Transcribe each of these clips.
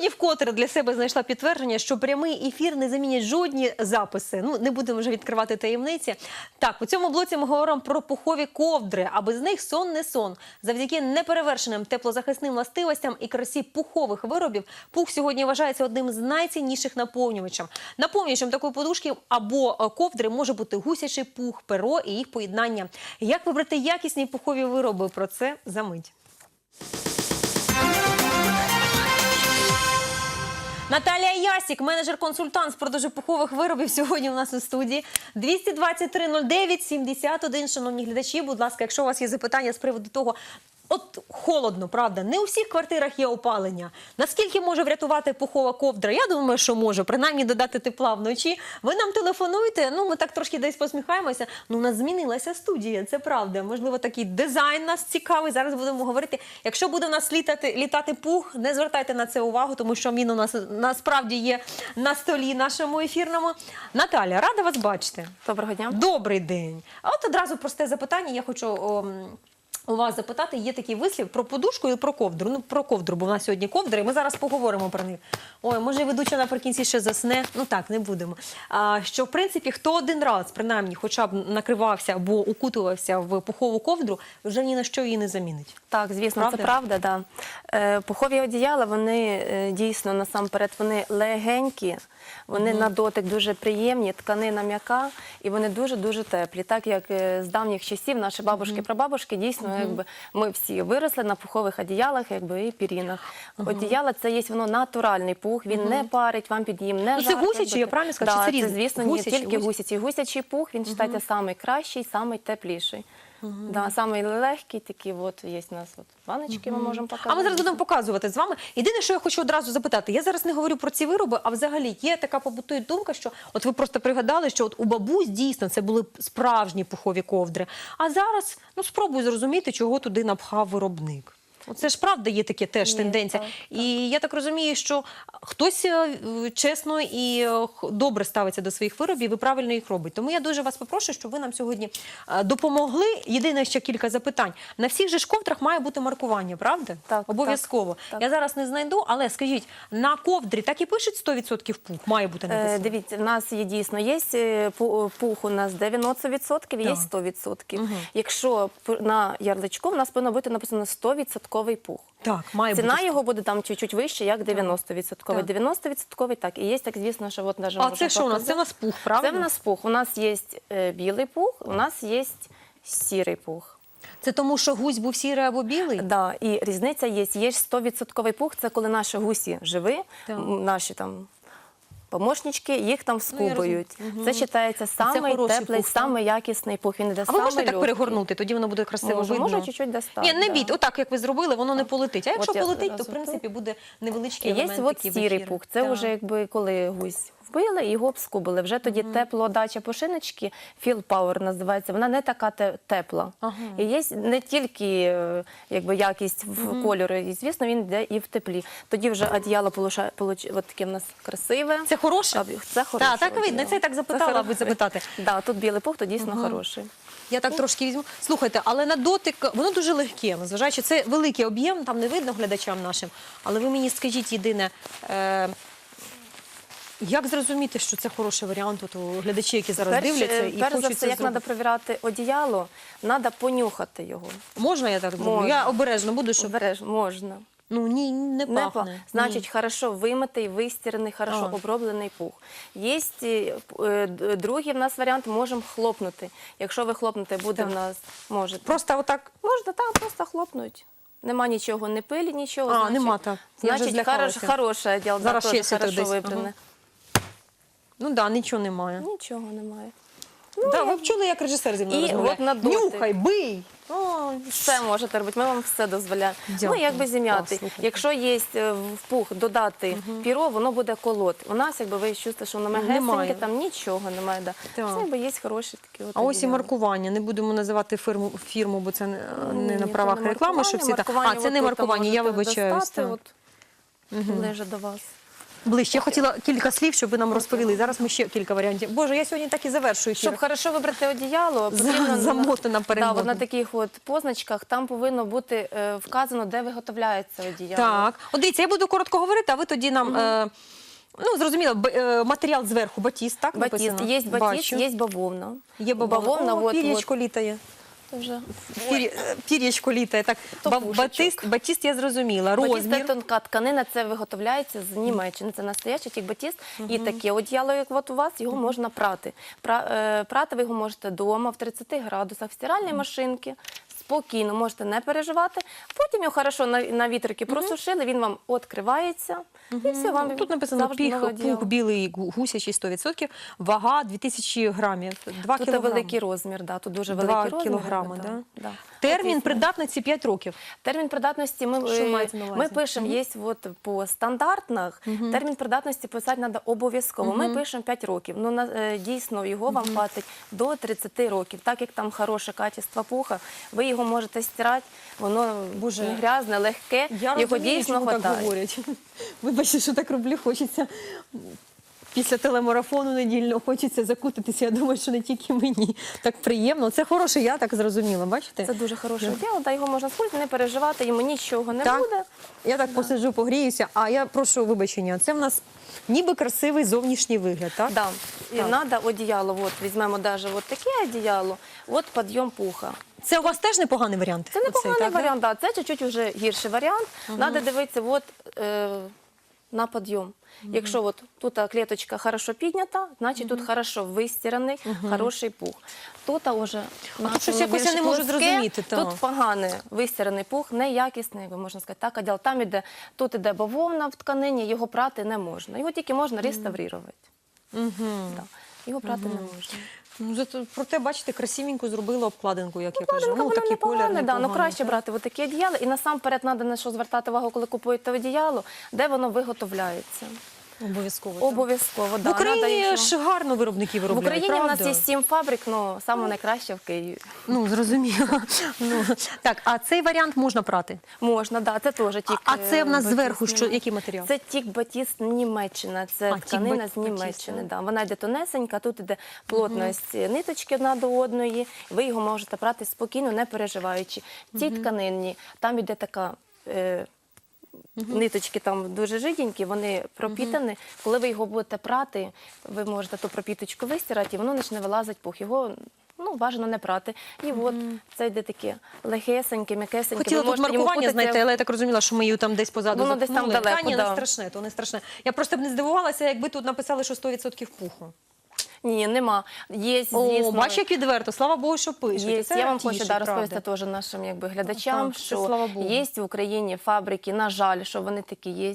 Сьогодні вкотре для себе знайшла підтвердження, що прямий ефір не замінять жодні записи. Ну не будемо вже відкривати таємниці. Так, у цьому блоці ми говоримо про пухові ковдри, а без них сон не сон. Завдяки неперевершеним теплозахисним властивостям і красі пухових виробів, пух сьогодні вважається одним з найцінніших наповнювачів. Наповнювачем такої подушки або е, ковдри може бути гусячий пух, перо і їх поєднання. Як вибрати якісні пухові вироби? Про це за мить. Наталія Ясік, менеджер-консультант з продажу пухових виробів, сьогодні у нас у студії. 223 71. Шановні глядачі, будь ласка, якщо у вас є запитання з приводу того, от холодно, правда, не у всіх квартирах є опалення. Наскільки може врятувати пухова ковдра? Я думаю, що може, принаймні додати тепла вночі. Ви нам телефонуєте. Ну, ми так трошки десь посміхаємося. Ну, у нас змінилася студія, це правда. Можливо, такий дизайн нас цікавий. Зараз будемо говорити. Якщо буде у нас літати, літати пух, не звертайте на це увагу, тому що він у нас насправді є на столі нашому ефірному. Наталя, рада вас бачити. Доброго дня. Добрий день. А от одразу просте запитання. Я хочу о, м, у вас запитати. Є такий вислів про подушку і про ковдру. Ну, про ковдру, бо в нас сьогодні ковдри, і ми зараз поговоримо про них. Ой, може, ведуча наприкінці ще засне. Ну так, не будемо. А, що, в принципі, хто один раз, принаймні, хоча б накривався або укутувався в пухову ковдру, вже ні на що її не замінить. Так, звісно, Правда? це правда. Да. Е, пухові одіяла, вони е, дійсно насамперед вони легенькі, вони на дотик дуже приємні, тканина м'яка і вони дуже-дуже теплі. Так як е, з давніх часів наші бабушки, прабабушки дійсно, якби ми всі виросли на пухових одіялах, якби і пірінах. Одіяла це є воно натуральний пух, він не парить вам під ним, не Ну, це жарко, гусячий, якби. я правильно чи Да, це це, звісно, не тільки гусячий. гусячий. Пух, він вважається самий кращий, самий тепліший. Да, самий легкий, такі от є у нас от ваночки, ми можемо показати. А ми зараз будемо показувати з вами. Єдине, що я хочу одразу запитати, я зараз не говорю про ці вироби, а взагалі є така побутує думка, що от ви просто пригадали, що от у бабусь дійсно це були справжні пухові ковдри. А зараз ну спробуй зрозуміти, чого туди напхав виробник. Оце ж правда є таке теж тенденція. І я так розумію, що хтось е, чесно і е, добре ставиться до своїх виробів і правильно їх робить. Тому я дуже вас попрошу, щоб ви нам сьогодні е, допомогли. Єдине ще кілька запитань. На всіх же ж ковдрах має бути маркування, правда? Так, Обов'язково. так, так. Я зараз не знайду, але скажіть, на ковдрі так і пишуть 100% пух, має бути Е. Дивіться, в нас є дійсно є пух у нас 90%, є Так. 100%. Якщо на ярличку в нас повинно бути написано 100% пух. Так, має Ціна бути. його буде там чуть-чуть вище, як 90%. Так. 90% так. І є так, звісно, що от навіть А це що у нас? Це у нас пух, правда? Це в нас пух. У нас є е, білий пух, у нас є сірий пух. Це тому, що гусь був сірий або білий? Да, і різниця є. Є 100% пух, це коли наші гусі живі, Так. наші там помощнички, їх там скубують. Ну, угу. Це вважається самий це теплий, пух, самий якісний пух. Він де А ви можете так перегорнути, тоді воно буде красиво Можу, видно. можу чуть-чуть достати, Ні, не да. бійте, отак, як ви зробили, воно не полетить. А якщо От полетить, то в принципі буде невеличкий елемент. є от сірий пух. Це вже якби коли гусь вбили, його обскубили. Вже тоді теплоодача пошиночки, Feel Power називається. Вона не така те- тепла. Ага. І є не тільки е, якби якість в кольору, і звісно, він йде і в теплі. Тоді вже одіяло получає, получ... от таке в нас красиве. Це хороше? Це хороше. Так, так видно. Це я так запитала, аби запитати. Да, тут білий пух, то дійсно хороший. Я так трошки візьму. Слухайте, але на дотик воно дуже легке. Зважаючи, це великий об'єм, там не видно глядачам нашим. Але ви мені скажіть єдине. Е- як зрозуміти, що це хороший варіант? От у глядачі, які зараз Перш, дивляться е, і перш за все, як треба перевіряти одіяло, треба понюхати його. Можна я так? Можна. Я обережно буду, щоб Береш, можна. ну ні, не Не пахне. па- Значить, хорошо вимитий, вистірений, хорошо А. оброблений пух. Є е, другий в нас варіант, можемо хлопнути. Якщо ви хлопнете, буде Так. в нас, можете. Просто отак. Можна так, просто хлопнуть. Нема нічого, не пилі, нічого. А, значить, нема так. Я Значить, злякалася. хорош, хороше одіяло, Зараз теж хорошо десь. випране. Ага. Ну так, да, нічого немає. Нічого немає. да, ви б чули, як режисер зі мною Ну, І розмовляє. от на дотик. Нюхай, бий. О, Все можете робити, ми вам все дозволяємо. Дякую. Ну, як би зім'яти. Якщо є е, в пух додати піро, воно буде колоти. У нас, якби ви чувствуєте, що воно Немає. мегесеньке, там нічого немає. Да. Так. Це якби є хороші такі от А ось і маркування. Не будемо називати фірму, фірму бо це не, не на Ні, правах це не реклами, щоб всі так. А, це не отут там маркування, я можете вибачаюсь. достати, так. От, до вас. Ближче. Я хотіла кілька слів, щоб ви нам розповіли. Зараз ми ще кілька варіантів. Боже, я сьогодні так і завершую. ефір. Щоб хорошо вибрати одіяло, потрібно замотана да, от на таких от позначках там повинно бути е, вказано, де виготовляється одіяло. Так, от дивіться, я буду коротко говорити, а ви тоді нам. Е, ну, зрозуміло, б- е, матеріал зверху батіст, так? Батіст, написано? є батіст, Бачу. є бавовна. Є бавовна. бавовна О, от, пір'ячко літає. Вже. Пір... е, Пір'ячко літає. Так, Ба- пушечок. батист, батіст я зрозуміла. Батіст це Розмір. тонка тканина, це виготовляється з Німеччини. Це настоящий тік батіст. І таке одіяло, як от у вас, його можна прати. Пра- е, Прати ви його можете вдома в 30 градусах, в стиральній машинці. Спокійно можете не переживати. Потім його хорошо на, на вітрики просушили, він вам відкривається. І все, вам Тут написано завжди піх, пух білий гу- гусячий 100%, вага 2000 грамів. 2 Тут кілограми. великий розмір, да, тут дуже 2 великий розмір. кілограми, да? Термін придатності 5 років. Термін придатності ми, Що е, мається на увазі? ми пишемо, є от по стандартних, термін придатності писати треба обов'язково. Ми пишемо 5 років. Ну, на, е, дійсно, його вам хватить до 30 років. Так як там хороше качество пуха, ви його можете стирати, воно Боже, не грязне, легке, Я його розумію, дійсно чому так хватає. говорять. Вибачте, що так роблю, хочеться. Після телемарафону недільного хочеться закутитися. Я думаю, що не тільки мені. Так приємно. Це хороше, я так зрозуміла, бачите? Це дуже хороше діло, та його можна спользувати, не переживати, йому нічого не Так. буде. Я так посиджу, погріюся, а я прошу вибачення. Це в нас ніби красивий зовнішній вигляд, так? Да. І Так. треба одіяло, от, візьмемо навіть от таке одіяло, от підйом пуха. Це у вас теж непоганий варіант? Це Оцей, непоганий так, варіант, да. це чуть-чуть вже гірший варіант. Треба дивитися от, е, на підйом. Якщо от тут клеточка хорошо піднята, значить тут хорошо вистираний, хороший пух. Тут вже тут щось якось я не можу зрозуміти, та. Тут поганий вистираний пух, неякісний, можна сказати, так, одял. Там іде, тут іде бавовна в тканині, його прати не можна. Його тільки можна реставрувати. Його прати не можна. Ну, зато, проте, бачите, красивенько зробили обкладинку, як я кажу. Обкладинка, Ну, вона такий колір непогана, да, ну непоганий, краще брати такі одіяла. І насамперед треба на що звертати увагу, коли купуєте одіяло, де воно виготовляється. Обов'язково. так. Обов'язково, В Україні ж гарно виробники В виробляють, Україні в нас є сім фабрик, але саме найкраще в Києві. Ну, зрозуміло. ну, так, а цей варіант можна прати? Можна, да, це теж тік. А це в нас е, зверху що- який матеріал? Це тік батіст Німеччина. Це А, тканина з Німеччини. Да. Вона йде тонесенька, тут йде плотність ниточки одна до одної. Ви його можете прати спокійно, не переживаючи. Ці тканинні, там йде така. Е, Ниточки там дуже жиденькі, вони пропітані. Коли ви його будете прати, ви можете ту пропіточку вистирати, і воно почне вилазить пух. Його ну, бажано не прати. І от це йде таке легесеньке, м'якесеньке. Хотіла Ви тут можете йому маркування знайти, але я так розуміла, що ми її там десь позаду Воно десь там далеко, ні, не да. страшне, то не страшне. Я просто б не здивувалася, якби тут написали, що 100% пуху. Ні, нема. Є, О, звісно, бач, як відверто, слава Богу, що пишуть. Є, Це я вам хочу да, розповісти правда. теж нашим якби, глядачам, Так, це що слава Богу. є в Україні фабрики, на жаль, що вони такі є.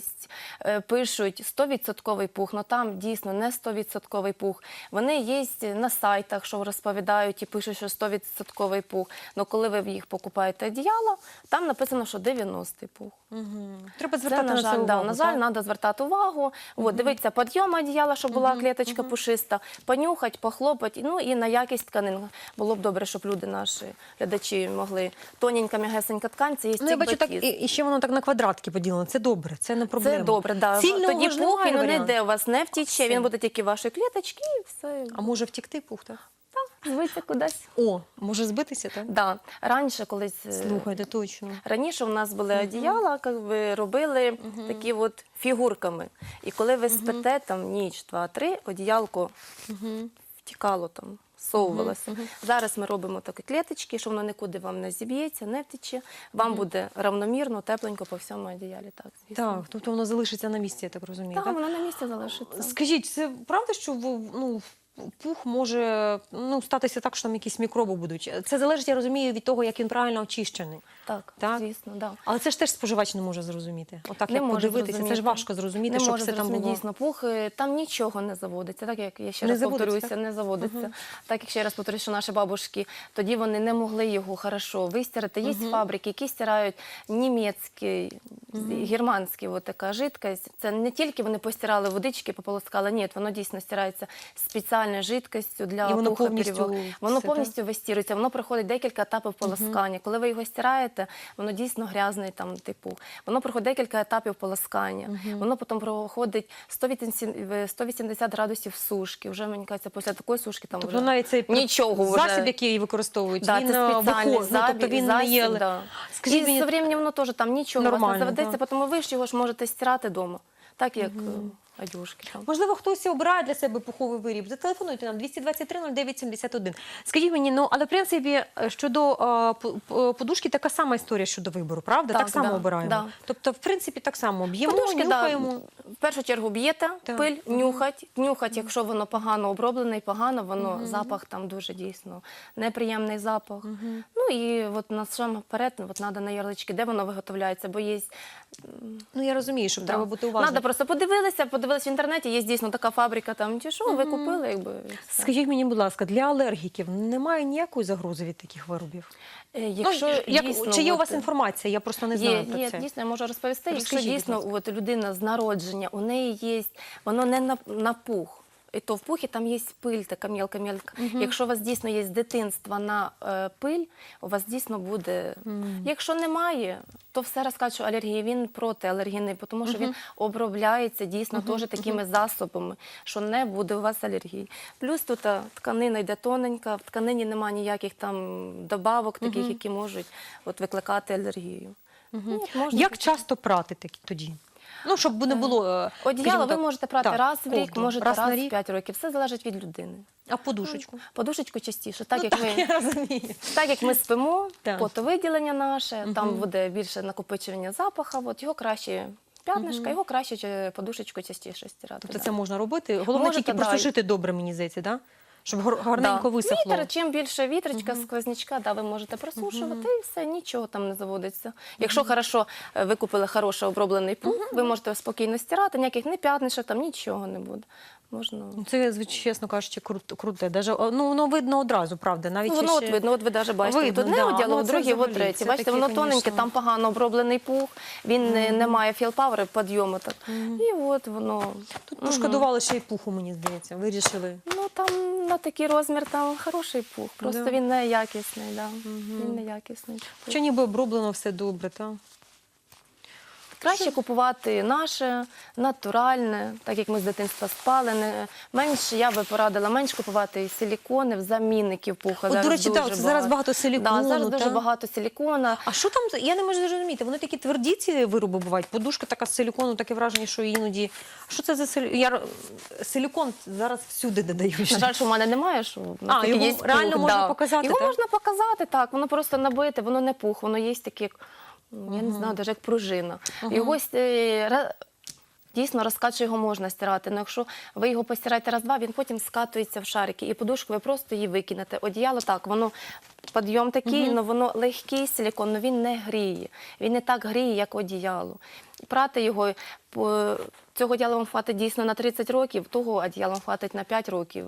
Е, Пишуть 100% пух, але там дійсно не 100% пух. Вони є на сайтах, що розповідають і пишуть, що 100% пух. Але коли ви в їх покупаєте одіяло, там написано, що 90 пух. Мгм. Треба Це, звертати на на жаль, це да, на жаль, так? треба звертати увагу. От, дивитися підйом одіяла, щоб була клеточка пушиста, понюхати, похлопати. Ну і на якість тканин. Було б добре, щоб люди наші глядачі могли. Тоненька, м'ягесенька ткань, це є Ну, я бачу, так, і, і ще воно так на квадратки поділено. Це добре, це не проблема. Це добре, да. Цільного Тоді пух він не йде у вас, не втіче, він буде тільки ваші клеточки і все. А може втікти пух, так? Так, кудись. О, може збитися, так? Да. Раніше колись. е, Слухайте, точно. Раніше у нас були одіяла, як би робили такі от фігурками. І коли ви спите там ніч, два, три, одіялко втікало там. Совувалося. Зараз ми робимо такі клеточки, що воно нікуди вам не зіб'ється, не втече. Вам буде равномірно, тепленько по всьому одіялі. Так, звісно. Так, тобто воно залишиться на місці, я так розумію. Так, так? воно на місці залишиться. Скажіть, це правда, що в- ну, пух може ну, статися так, що там якісь мікроби будуть? Це залежить, я розумію, від того, як він правильно очищений. Так, Так? звісно, да. Але це ж теж споживач не може зрозуміти. Отак Не як може подивитися, це ж зрозуміти. важко зрозуміти, не щоб може все там зрозуміти, було. дійсно пух, е, там нічого не заводиться. Так як я ще Не раз заводиться, повторюся, так? не заводиться. Так як ще раз повторюю, що наші бабушки тоді вони не могли його хорошо вистирати. Є фабрики, які стирають німецький, германський, от така жидкость. Це не тільки вони постирали водички, пополоскали. Ні, воно дійсно стирається спеціально. Спеціальною жидкістю для І воно пуха повністю перевод. Воно все, повністю вистірується, воно проходить декілька етапів полоскання. Коли ви його стираєте, воно дійсно грязний там типу. Воно проходить декілька етапів полоскання. Воно потім проходить 180, 180 градусів сушки. Вже мені кажеться, після такої сушки там Тобто вже навіть цей нічого вже. засіб, який використовують, Да, він це е, спеціальний виход- ну, тобто забіг, він не є... да. Скажіть і мені, з временем воно теж там нічого у вас не заведеться, да. тому ви ж його ж можете стирати вдома, так як одюшки. Там. Можливо, хтось обирає для себе пуховий виріб. Зателефонуйте нам 223 09 71. Скажіть мені, ну але в принципі е, щодо е, по- по- подушки така сама історія щодо вибору, правда? Так, Так, само да, обираємо. да. Тобто, в принципі, так само б'ємо, Подушки, да, в першу чергу б'єте, пиль, нюхать, нюхать, якщо воно погано оброблене і погано, воно запах там дуже дійсно неприємний запах. Ну і от на сам вперед, от треба на ярлички, де воно виготовляється, бо є Ну я розумію, що Да. треба бути уважним. Надо просто подивилися, подивилися в інтернеті, є дійсно така фабрика, там чи що, ви купили, якби. і все. Скажіть мені, будь ласка, для алергіків немає ніякої загрози від таких виробів? Е, Якщо ну, як, дійсно, чи є у от, вас інформація? Я просто не знаю Є, про є, це. дійсно, я можу розповісти. Якщо Розкажіть, дійсно от, людина з народження, у неї є, воно не на, на пух. І то в пухі там є пиль, така мілка-мілка. Якщо у вас дійсно є з дитинства на е, пиль, у вас дійсно буде. Якщо немає, то все розкаже, що алергія він протиалергійний, тому що він обробляється дійсно теж такими засобами, що не буде у вас алергії. Плюс тут тканина йде тоненька, в тканині немає ніяких там добавок, таких, які можуть от, викликати алергію. Ну, от можна Як часто прати такі тоді? Ну, щоб не було. е, Одіяло ви можете прати так, раз в рік, ковдру. можете раз, раз, на в рік, 5 років. Все залежить від людини. а подушечку. Подушечку частіше, так, Ну, як так, ми, я розумію. так як ми спимо, Так. потовиділення наше, там буде більше накопичення запаха, от його краще п'ятнишка, його краще подушечку частіше стирати. Тобто да. це можна робити. Головне Можете, тільки да. просушити добре, мені здається, да? Щоб гар- гарненько Да. висохло. Вітер, чим більше вітричка, сквознячка, да, ви можете просушувати і все, нічого там не заводиться. Якщо хорошо е, ви купили хороший оброблений пух, ви можете спокійно стирати, ніяких не п'ятнишок, там нічого не буде. Можна. Ну, Це, звичайно, чесно кажучи, кру- круте. Даже, ну, воно видно одразу, правда. Навіть Ну, воно ще- от видно, от ви навіть бачите, Видно, тут не да. одягало, Ну, в це от це Бачите, воно тоненьке, там погано оброблений пух, він не, не має філпавери, підйому. Так. І от воно. Тут пошкодували ще й пуху, мені здається. Вирішили. Ну там на такий розмір там хороший пух, просто Да. він не якісний. Да. Він не якісний. Що ніби оброблено все добре, так? Краще купувати наше, натуральне, так як ми з дитинства спали. Не, менш, я би порадила менш купувати силіконів, замінників пуха. От, до речі, так, це зараз багато силікону, Да, зараз дуже багато силікона. А що там? Я не можу зрозуміти. Вони такі тверді ці вироби бувають. Подушка така з силікону, таке враження, що іноді. Що це за силікон? Я... Силікон зараз всюди додають. На жаль, що в мене немає, що А, його є пух, реально можна да. показати, Його так? можна показати, так. Воно просто набите, воно не пух, воно є таке, я не знаю, навіть як пружина. Його с- е, Дійсно, розкачу його можна стирати, але якщо ви його постираєте раз-два, він потім скатується в шарики, і подушку ви просто її викинете. Одіяло так, воно підйом такий, але воно легкий силікон, але він не гріє. Він не так гріє, як одіяло. Прати його цього одіяла вам хватить дійсно на 30 років, того одіяла вам хватить на 5 років.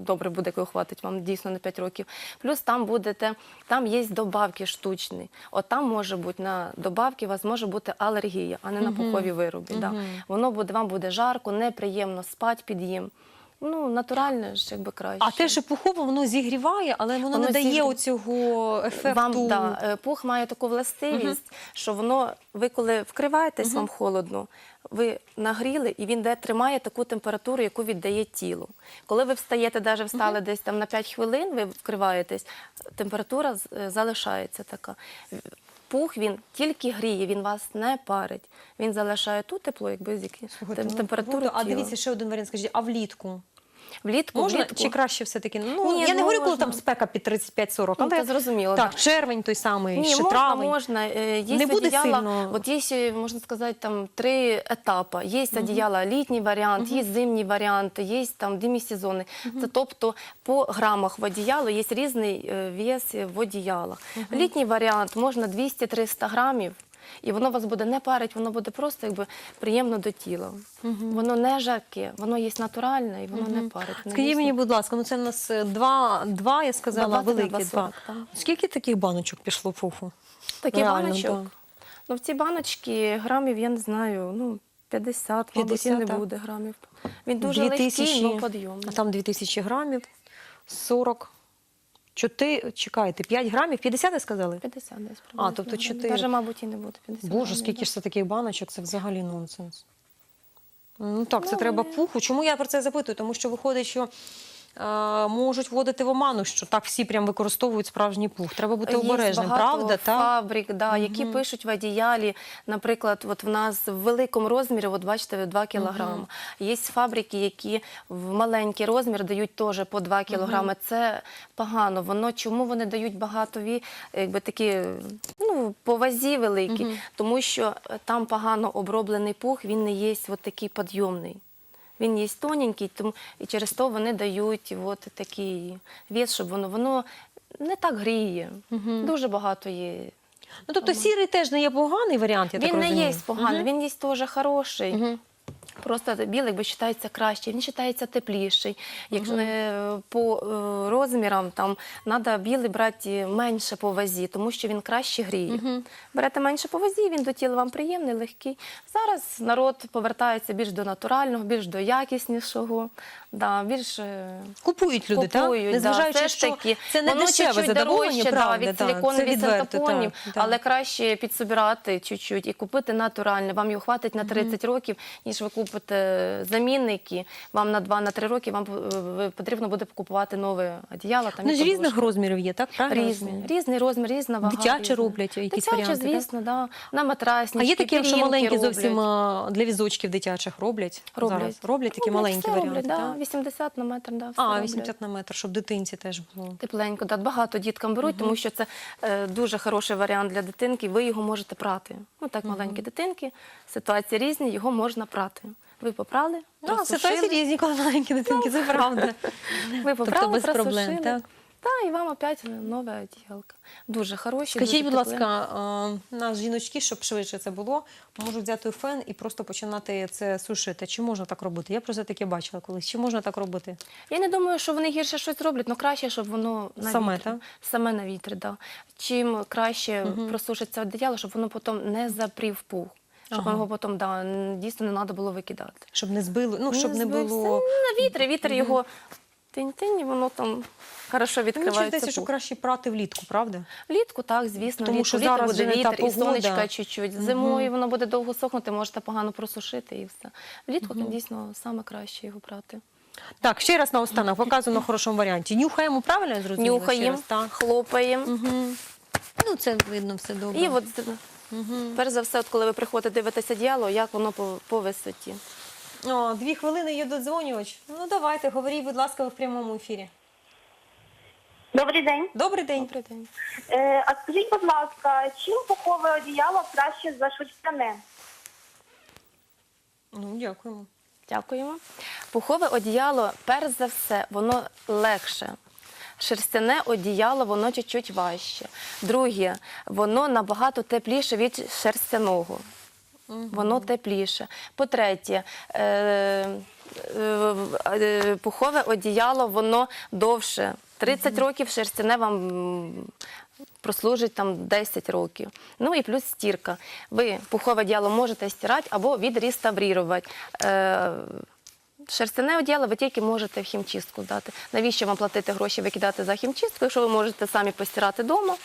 Добре буде, коли хватить вам дійсно на 5 років. Плюс там будете, там є добавки штучні. От там може бути на добавки, у вас може бути алергія, а не на пухові вироби. Да. Воно буде, вам буде жарко, неприємно спати під їм. Ну, натуральне ж якби краще. А те, що пухово, воно зігріває, але воно, Воно не дає зігрів- оцього ефекту. Вам да, е, пух має таку властивість, що воно, ви коли вкриваєтесь, вам холодно, ви нагріли, і він де тримає таку температуру, яку віддає тіло. Коли ви встаєте, навіть встали десь там на 5 хвилин, ви вкриваєтесь, температура е, залишається така. Пух він тільки гріє, він вас не парить. Він залишає ту тепло, якби з Слухайте, ну, температуру. А дивіться, ще один варіант. Скажіть, а влітку? Влітку, Можна влітку. чи краще все-таки? Ну, Ні, я не ну, говорю, коли можна. там спека під 35-40, Ну, але це зрозуміло, Так, червень той самий, Ні, ще можна, травень. можна. Е, Є Не буде одіяла, сильно? От є, ще, можна сказати, там три етапи. Є одіяла літній варіант, є зимній варіант, є там демісезонний. Це тобто по грамах в одіяло є різний е, вес в одіялах. Літній варіант можна 200-300 грамів. І воно вас буде не парить, воно буде просто якби приємно до тіла. Воно не жарке, воно є натуральне і воно не парить. Скажіть мені, будь ласка, ну це в нас е, два, два я сказала, 20 великі 20, два. так. Скільки таких баночок пішло пуфу? Такі Реально, баночок. да. Ну, в ці баночки грамів, я не знаю, ну, 50, мабуть, і не буде грамів. Він дуже легкий, але підйомний. а там 2000 грамів, 40, 4, чекайте, 5 грамів, 50 ви сказали? 50 десь А, приблизно тобто 4. Даже, мабуть, і не буде 50 Боже, грамів, скільки да. ж це таких баночок, це взагалі нонсенс. Ну так, це Ну, треба пуху. Чому я про це запитую? Тому що виходить, що можуть вводити в оману, що так всі прям використовують справжній пух. Треба бути Є обережним, багато правда? Так? фабрик, да, які пишуть в одіялі, наприклад, от в нас в великому розмірі, от бачите, 2 кілограми. Є фабрики, які в маленький розмір дають теж по 2 кілограми. Це погано. Воно чому вони дають багатові, якби такі ну, по вазі великі, тому що е, там погано оброблений пух, він не є от такий підйомний. Він є тоненький, тому і через то вони дають от такий вес, щоб воно воно не так гріє. Дуже багато є. Ну тобто сірий теж не є поганий варіант, я він так не розумію. є поганий, він є теж хороший. Мгм. Просто білий якби, вважається кращий, він вважається тепліший. Якщо не по е, розмірам там треба білий брати менше по вазі, тому що він краще гріє. Берете менше по вазі, він до тіла вам приємний, легкий. Зараз народ повертається більш до натурального, більш до якіснішого, да, більш е, Купують люди, купують, так? да, Незважаючи, все ж що таки, це не воно дешеве чуть-чуть задоволення, дорожче, правда, да, від так, це від відверто, синтепонів, так, так. але краще підсобирати чуть-чуть і купити натуральне. Вам його хватить на 30 років, ніж ви купите замінники. Вам на 2-3 роки вам е, потрібно буде купувати нове одіяло. Там, Ну, і з різних розмірів є, так? Правильно Різні, розумію? різний розмір, різна вага. Дитяче різна. роблять якісь Дитяче, варіанти, так? звісно, да. на матраснички, А є такі, якщо пір'їнки маленькі роблять. зовсім а, для візочків дитячих роблять? роблять. Зараз роблять такі маленькі все варіанти, роблять, да. так? 80 на метр, да, все А, роблять. 80 на метр, щоб дитинці теж було. Тепленько, да, багато діткам беруть, тому що це е, дуже хороший варіант для дитинки. Ви його можете прати. Ну так, маленькі дитинки, ситуації різні, його можна прати. Ви попрали, Ну, ситуації різні, коли маленькі дитинки, це правда. ви попрали, Тобто без проблем, просушили. так? Та, і вам опять нова одіялка. Дуже хороші. Скажіть, дуже будь ласка, а, нас жіночки, щоб швидше це було, можуть взяти фен і просто починати це сушити. Чи можна так робити? Я просто таке бачила колись. Чи можна так робити? Я не думаю, що вони гірше щось роблять, але краще, щоб воно на Саме, вітрі. так? Саме на вітрі, да. Чим краще просушиться одіяло, щоб воно потім не запрів пух. Щоб Ага. його потім да, дійсно не треба було викидати. Щоб не збило, ну, щоб не збився. було. Ну, на вітрі, вітер його тинь-тинь, і воно там хорошо Мені відкривається. здається, що пух. краще прати влітку, правда? Влітку, так, звісно, Тому що зараз буде вже не та вітер, і погода. сонечка чуть-чуть. Зимою воно буде довго сохнути, можете погано просушити і все. Влітку дійсно саме краще його брати. Так, ще раз наостанок, показую на хорошому варіанті. Нюхаємо, правильно я зрозуміла? Ще Нюхаємо, раз, Так. хлопаємо. Ну, це видно все добре. І от, перш за все, от коли ви приходите дивитися діяло, як воно по, по висоті. О, дві хвилини є додзвонювач. Ну, давайте, говоріть, будь ласка, ви в прямому ефірі. Добрий день. Добрий день. Добрий день. Е, а скажіть, будь ласка, чим пухове одіяло краще за шерстяне? Ну, дякуємо. Дякуємо. Пухове одіяло, перш за все, воно легше. Шерстяне одіяло, воно чуть-чуть важче. Друге, воно набагато тепліше від шерстяного. Воно тепліше. По-третє, е, е, е, пухове одіяло, воно довше. 30 років шерстяне вам прослужить там 10 років. Ну і плюс стірка. Ви пухове одіяло можете стирати або відреставрувати. Шерстяне одіяло ви тільки можете в хімчистку здати. Навіщо вам платити гроші, викидати за хімчистку, якщо ви можете самі постирати вдома,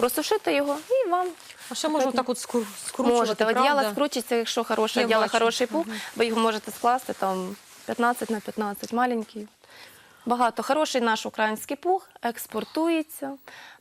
просушити його і вам А ще можна так от скру- скручувати, можете. правда? Одіяло скручиться, якщо хороше Я одіяло, бачу. хороший пух, ви його можете скласти там 15 на 15, маленький. Багато. Хороший наш український пух експортується.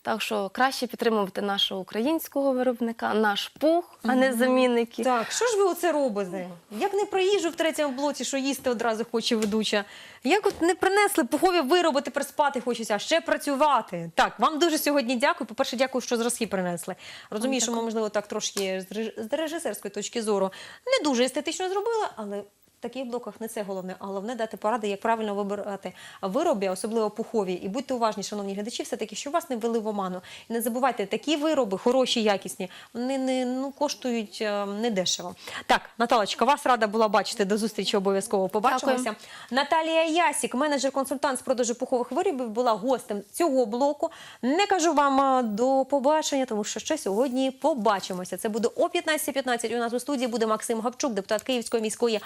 Так що краще підтримувати нашого українського виробника, наш пух, а не замінники. Так, що ж ви оце робите? Як не про їжу в третьому блоці, що їсти одразу хоче ведуча? Як от не принесли пухові вироби, тепер спати хочеться, а ще працювати? Так, вам дуже сьогодні дякую. По-перше, дякую, що зразки принесли. Розумію, що ми, можливо, так трошки з реж- режисерської точки зору не дуже естетично зробили, але таких блоках не це головне, а головне дати поради, як правильно вибирати вироби, особливо пухові. І будьте уважні, шановні глядачі, все таки, щоб вас не ввели в оману. І не забувайте, такі вироби, хороші, якісні, вони не ну коштують е, недешево. Так, Наталочка, вас рада була бачити. До зустрічі обов'язково побачимося. Дякую. Наталія Ясік, менеджер-консультант з продажу пухових виробів, була гостем цього блоку. Не кажу вам е, до побачення, тому що ще сьогодні побачимося. Це буде о 15.15. У нас у студії буде Максим Гавчук, депутат Київської міської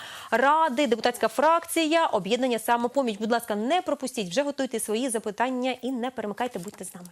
ради, депутатська фракція, об'єднання самопоміч. Будь ласка, не пропустіть, вже готуйте свої запитання і не перемикайте, будьте з нами.